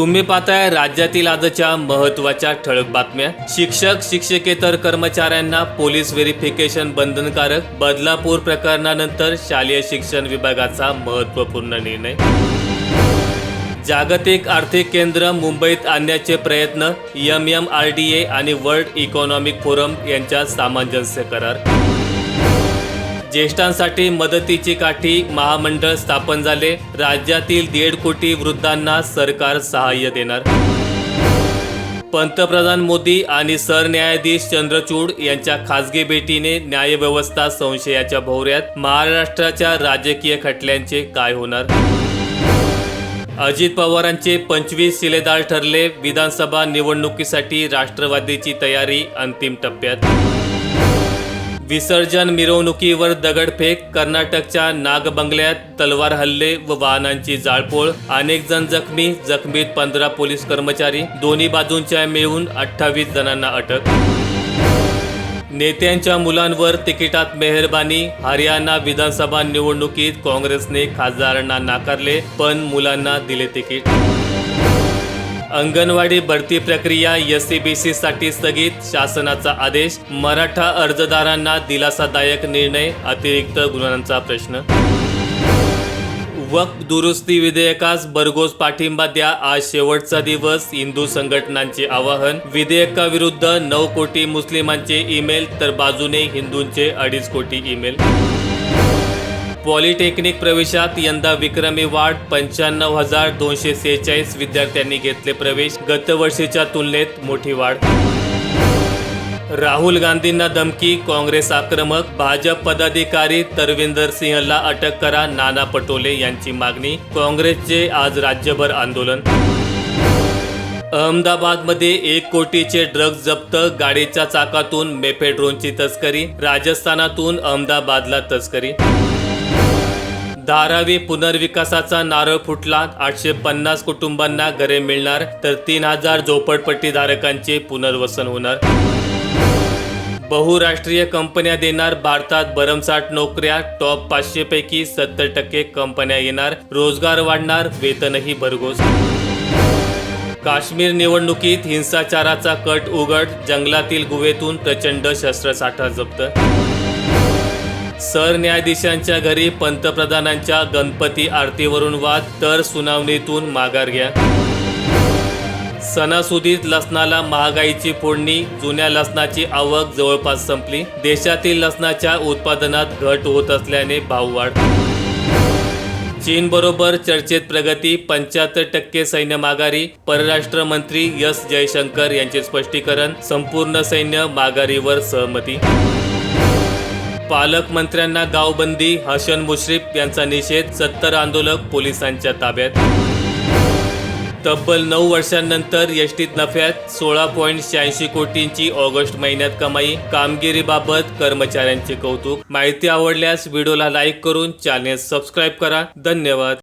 तुम्ही पाहताय राज्यातील आजच्या महत्त्वाच्या ठळक बातम्या. शिक्षक शिक्षकेतर कर्मचाऱ्यांना पोलीस व्हेरिफिकेशन बंधनकारक बदलापूर प्रकरणानंतर शालेय शिक्षण विभागाचा महत्त्वपूर्ण निर्णय. जागतिक आर्थिक केंद्र मुंबईत आणण्याचे प्रयत्न M M R D A आणि वर्ल्ड इकॉनॉमिक फोरम यांच्यात सामंजस्य करार. ज्येष्ठांसाठी मदतीची काठी महामंडळ स्थापन झाले. राज्यातील दीड कोटी वृद्धांना सरकार सहाय्य देणार. पंतप्रधान मोदी आणि सरन्यायाधीश चंद्रचूड यांच्या खासगी भेटीने न्यायव्यवस्था संशयाच्या भोवऱ्यात महाराष्ट्राच्या राजकीय खटल्यांचे काय होणार? अजित पवारांचे पंचवीस शिलेदार ठरले. विधानसभा निवडणुकीसाठी राष्ट्रवादीची तयारी अंतिम टप्प्यात. विसर्जन मिरवणुकीवर दगडफेक कर्नाटकच्या नागबंगल्यात तलवार हल्ले व वाहनांची जाळपोळ अनेक जण जखमी जखमीत पंधरा पोलीस कर्मचारी दोन्ही बाजूंच्या मिळून अठ्ठावीस जणांना अटक. नेत्यांच्या मुलांवर तिकिटात मेहरबानी हरियाणा विधानसभा निवडणुकीत काँग्रेसने खासदारांना नाकारले पण मुलांना दिले तिकीट. अंगणवाडी भरती प्रक्रिया एस सी बी सी साठी स्थगित. शासनाचा आदेश. मराठा अर्जदारांना दिलासादायक निर्णय. अतिरिक्त गुन्ह्यांचा प्रश्न. वक्फ दुरुस्ती विधेयकास भरघोस पाठिंबा द्या. आज शेवटचा दिवस. हिंदू संघटनांचे आवाहन. विधेयकाविरुद्ध नऊ कोटी मुस्लिमांचे ईमेल तर बाजूने हिंदूंचे अडीच कोटी ईमेल. पॉलिटेक्निक प्रवेशात यंदा विक्रमी वाढ पंच्याण्णव हजार दोनशे सेहेचाळीस विद्यार्थ्यांनी घेतले प्रवेश. गतवर्षीच्या तुलनेत मोठी वाढ. राहुल गांधींना धमकी काँग्रेस आक्रमक भाजप पदाधिकारी तरविंदर सिंहला अटक करा नाना पटोले यांची मागणी. काँग्रेसचे आज राज्यभर आंदोलन. अहमदाबादमध्ये एक कोटीचे ड्रग्ज जप्त गाडीच्या चाकातून मेफेड्रोनची तस्करी राजस्थानातून अहमदाबादला तस्करी. धारावी पुनर्विकासाचा नारळ फुटला आठशे पन्नास कुटुंबांना घरे मिळणार तर तीन हजार झोपडपट्टीधारकांचे पुनर्वसन होणार. बहुराष्ट्रीय कंपन्या देणार भारतात भरमसाठ नोकऱ्या टॉप पाचशे पैकी सत्तर टक्के कंपन्या येणार रोजगार वाढणार वेतनही भरघोस. काश्मीर निवडणुकीत हिंसाचाराचा कट उघड जंगलातील गुहेतून प्रचंड शस्त्रसाठा जप्त. सरन्यायाधीशांच्या घरी पंतप्रधानांच्या गणपती आरतीवरून वाद तर सुनावणीतून माघार घ्या. सणासुदीत लसणाला महागाईची फोडणी जुन्या लसणाची आवक जवळपास संपली. देशातील लसणाच्या उत्पादनात घट होत असल्याने भाववाढ चीन बरोबर चर्चेत प्रगती पंच्याहत्तर टक्के सैन्य माघारी परराष्ट्र मंत्री एस जयशंकर यांचे स्पष्टीकरण संपूर्ण सैन्य माघारीवर सहमती. पालकमंत्र्यांना गावबंदी हसन मुश्रीफ यांचा निषेध सत्तर आंदोलक पोलिसांच्या ताब्यात. तब्बल नऊ वर्षांनंतर यष्टीत नफ्यात सोळा पॉईंट शहाऐंशी कोटींची ऑगस्ट महिन्यात कमाई. कामगिरीबाबत कर्मचाऱ्यांचे कौतुक. माहिती आवडल्यास व्हिडिओला लाईक करून चॅनेल सबस्क्राईब करा. धन्यवाद.